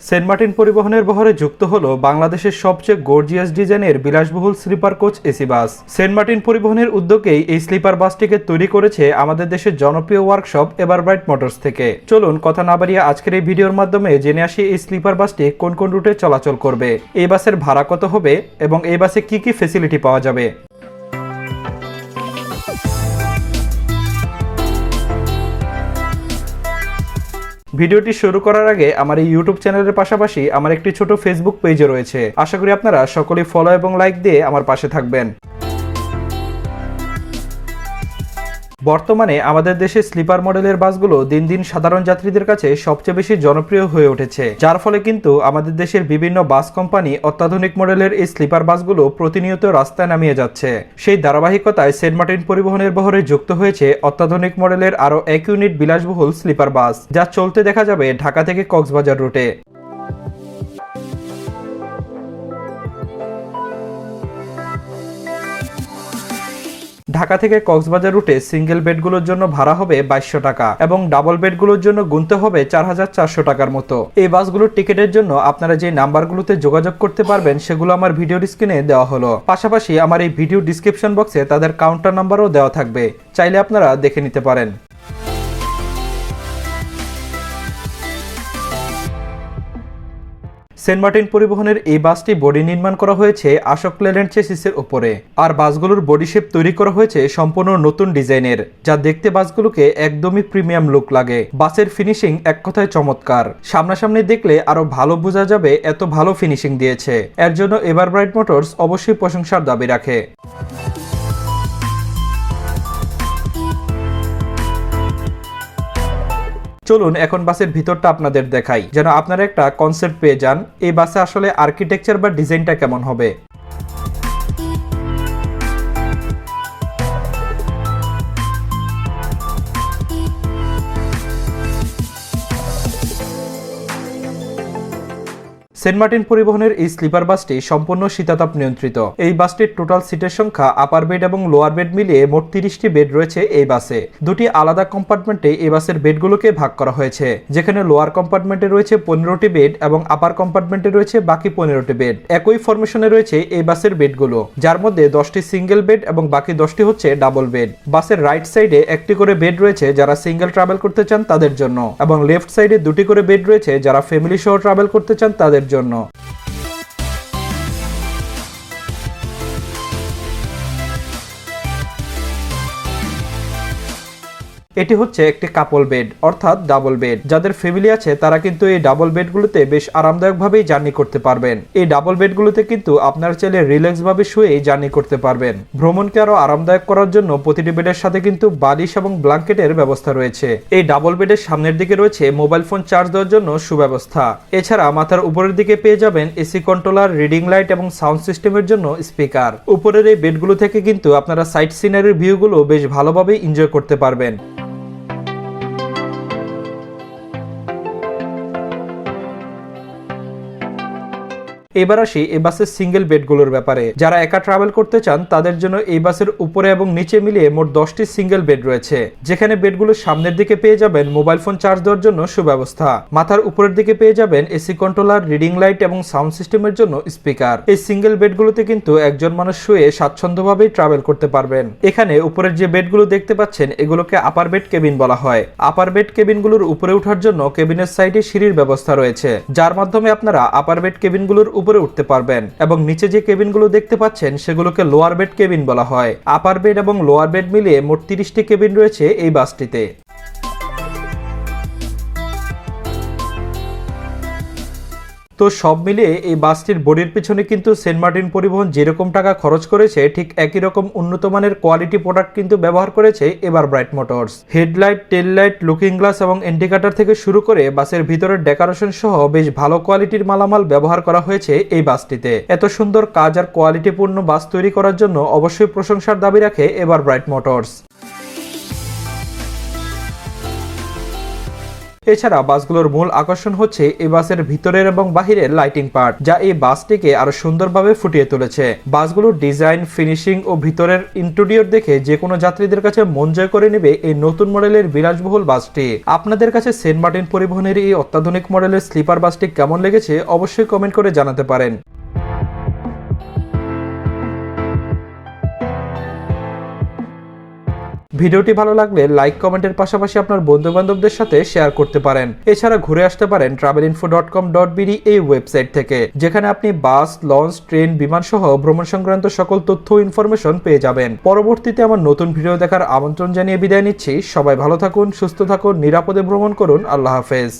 Saint Martin পরিবহনের বহরে যুক্ত হল বাংলাদেশের সবচেয়ে গর্জিয়াস ডিজাইনের বিলাসবহুল sleeper coach AC bus. Saint Martin পরিবহনের উদ্যোগেই এই স্লিপার বাসটিকে তৈরি করেছে আমাদের দেশের জনপ্রিয় ওয়ার্কশপ এভারব্রাইট মোটরস থেকে। চলুন কথা না বাড়িয়ে আজকের এই ভিডিওর মাধ্যমে জেনে আসি এই স্লিপার বাসটি কোন কোন রুটে চলাচল করবে, এই বাসের ভাড়া কত হবে এবং এই বাসে কি কি ফেসিলিটি পাওয়া যাবে। ভিডিওটি শুরু করার আগে আমার এই ইউটিউব চ্যানেলের পাশাপাশি আমার একটি ছোট ফেসবুক পেজও রয়েছে। আশা করি আপনারা সকলেই ফলো এবং লাইক দিয়ে আমার পাশে থাকবেন। বর্তমানে আমাদের দেশে স্লিপার মডেলের বাসগুলো দিন দিন সাধারণ যাত্রীদের কাছে সবচেয়ে বেশি জনপ্রিয় হয়ে উঠেছে। যার ফলে কিন্তু আমাদের দেশের বিভিন্ন বাস কোম্পানি অত্যাধুনিক মডেলের এই স্লিপার বাসগুলো প্রতিনিয়ত রাস্তায় নামিয়ে যাচ্ছে। সেই ধারাবাহিকতায় সেন্ট মার্টিন পরিবহনের বহরে যুক্ত হয়েছে অত্যাধুনিক মডেলের আরও এক ইউনিট বিলাসবহুল স্লিপার বাস, যা চলতে দেখা যাবে ঢাকা থেকে কক্সবাজার রুটে। ঢাকা থেকে কক্সবাজার রুটে সিঙ্গেল বেডগুলোর জন্য ভাড়া হবে বাইশশো টাকা এবং ডাবল বেডগুলোর জন্য গুনতে হবে চার হাজার চারশো টাকার মতো। এই বাসগুলোর টিকিটের জন্য আপনারা যে নাম্বারগুলোতে যোগাযোগ করতে পারবেন সেগুলো আমার ভিডিও স্ক্রিনে দেওয়া হলো। পাশাপাশি আমার এই ভিডিও ডিসক্রিপশন বক্সে তাদের কাউন্টার নাম্বারও দেওয়া থাকবে। চাইলে আপনারা দেখে নিতে পারেন। সেন্ট মার্টিন পরিবহনের এই বাসটি বডি নির্মাণ করা হয়েছে আশোক লেল্যান্ড চেসিসের উপরে। আর বাসগুলোর বডি শেপ তৈরি করা হয়েছে সম্পূর্ণ নতুন ডিজাইনের, যা দেখতে বাসগুলোকে একদমই প্রিমিয়াম লুক লাগে। বাসের ফিনিশিং এক কথায় চমৎকার। সামনাসামনি দেখলে আরও ভালো বোঝা যাবে এত ভালো ফিনিশিং দিয়েছে। এর জন্য এভার ব্রাইট মোটরস অবশ্যই প্রশংসার দাবি রাখে। চলুন এখন বাসের ভিতরটা আপনাদের দেখাই। যেন আপনারা একটা কনসেপ্ট পেয়ে যান, এই বাসে আসলে আর্কিটেকচার বা ডিজাইনটা কেমন হবে। সেন্ট মার্টিন পরিবহনের এই স্লিপার বাসটি সম্পূর্ণ শীতাতাপ নিয়ন্ত্রিত। এই বাসটির টোটাল সিটের সংখ্যা আপার বেড এবং লোয়ার বেড মিলিয়ে মোট তিরিশটি বেড রয়েছে এই বাসে। দুটি আলাদা কম্পার্টমেন্টে এই বাসের বেডগুলোকে ভাগ করা হয়েছে। যেখানে লোয়ার কম্পার্টমেন্টে রয়েছে পনেরোটি বেড এবং আপার কম্পার্টমেন্টে রয়েছে বাকি পনেরোটি বেড একই ফরমেশনে রয়েছে এই বাসের বেডগুলো, যার মধ্যে দশটি সিঙ্গেল বেড এবং বাকি দশটি হচ্ছে ডাবল বেড বাসের রাইট সাইডে একটি করে বেড রয়েছে যারা সিঙ্গেল ট্রাভেল করতে চান তাদের জন্য এবং লেফট সাইডে দুটি করে বেড রয়েছে যারা ফ্যামিলি সহ ট্রাভেল করতে চান তাদের জন্য। জন্য। এটি হচ্ছে একটি কাপল বেড অর্থাৎ ডাবল বেড যাদের ফ্যামিলি আছে, তারা কিন্তু এই ডাবল বেডগুলোতে বেশ আরামদায়কভাবেই জার্নি করতে পারবেন। এই ডাবল বেডগুলোতে কিন্তু আপনার চাইলে রিল্যাক্স ভাবে শুয়েই জার্নি করতে পারবেন। ভ্রমণকে আরও আরামদায়ক করার জন্য প্রতিটি বেডের সাথে কিন্তু বালিশ এবং ব্ল্যাঙ্কেটের ব্যবস্থা রয়েছে। এই ডাবল বেডের সামনের দিকে রয়েছে মোবাইল ফোন চার্জ দেওয়ার জন্য সুব্যবস্থা। এছাড়া মাথার উপরের দিকে পেয়ে যাবেন এসি কন্ট্রোলার রিডিং লাইট এবং সাউন্ড সিস্টেমের জন্য স্পিকার উপরের এই বেডগুলো থেকে কিন্তু আপনারা সাইট সিনারির ভিউগুলো বেশ ভালোভাবে এনজয় করতে পারবেন। এবার আসি এই বাসের সিঙ্গেল বেডগুলোর ব্যাপারে। যারা একা ট্রাভেল করতে চান, তাদের জন্য এই বাসের উপরে এবং নিচে মিলিয়ে মোট দশটি সিঙ্গেল বেড রয়েছে। যেখানে বেডগুলো সামনের দিকে পেয়ে যাবেন মোবাইল ফোন চার্জ দেওয়ার জন্য সুব্যবস্থা। মাথার উপরের দিকে পেয়ে যাবেন এসি কন্ট্রোলার রিডিং লাইট এবং সাউন্ড সিস্টেমের জন্য স্পিকার এই সিঙ্গেল বেডগুলোতে কিন্তু একজন মানুষ শুয়ে স্বাচ্ছন্দ্যভাবেই ট্রাভেল করতে পারবেন। এখানে উপরের যে বেডগুলো দেখতে পাচ্ছেন, এগুলোকে আপার বেড কেবিন বলা হয়। আপার বেড কেবিনগুলোর উপরে ওঠার জন্য কেবিনের সাইডে সিঁড়ির ব্যবস্থা রয়েছে। যার মাধ্যমে আপনারা আপার বেড কেবিনগুলোর উপরে উঠতে পারবেন এবং নিচে যে কেবিনগুলো দেখতে পাচ্ছেন সেগুলোকে লোয়ার বেড কেবিন বলা হয়। আপার বেড এবং লোয়ার বেড মিলিয়ে মোট তিরিশটি কেবিন রয়েছে এই বাসটিতে। তো সব মিলিয়ে এই বাসটির বডির পিছনে কিন্তু সেন্ট মার্টিন পরিবহন যেরকম টাকা খরচ করেছে, ঠিক একই রকম উন্নত মানের কোয়ালিটি প্রোডাক্ট কিন্তু ব্যবহার করেছে এবার Bright Motors. Headlight tail light looking glass এবং ইন্ডিকেটর থেকে শুরু করে বাসের ভিতরের ডেকোরেশন সহ বেশ ভালো কোয়ালিটির মালামাল ব্যবহার করা হয়েছে এই বাসটিতে। এত সুন্দর কাজ আর কোয়ালিটিপূর্ণ বাস তৈরি করার জন্য অবশ্যই প্রশংসার দাবি রাখে এবার ব্রাইট মোটরস। এছাড়া বাসগুলোর মূল আকর্ষণ হচ্ছে এই বাসের ভিতরের এবং বাহিরের লাইটিং পার্ট যা এই বাসটিকে আরও সুন্দরভাবে ফুটিয়ে তুলেছে। বাসগুলোর ডিজাইন ফিনিশিং ও ভিতরের ইন্টেরিয়র দেখে যে কোনো যাত্রীদের কাছে মন জয় করে নেবে এই নতুন মডেলের বিরাজবহুল বাসটি। আপনাদের কাছে সেন্ট মার্টিন পরিবহনের এই অত্যাধুনিক মডেলের স্লিপার বাসটি কেমন লেগেছে অবশ্যই কমেন্ট করে জানাতে পারেন। ভিডিওটি ভালো লাগলে লাইক কমেন্টের পাশাপাশি আপনার বন্ধু বান্ধবদের সাথে শেয়ার করতে পারেন। এছাড়া ঘুরে আসতে পারেন travel info dot com dot BD এই ওয়েবসাইট থেকে, যেখানে আপনি বাস লঞ্চ ট্রেন বিমান সহ ভ্রমণ সংক্রান্ত সকল তথ্য ইনফরমেশন পেয়ে যাবেন। পরবর্তীতে আমার নতুন ভিডিও দেখার আমন্ত্রণ জানিয়ে বিদায় নিচ্ছি। সবাই ভালো থাকুন, সুস্থ থাকুন, নিরাপদে ভ্রমণ করুন। আল্লাহ হাফেজ।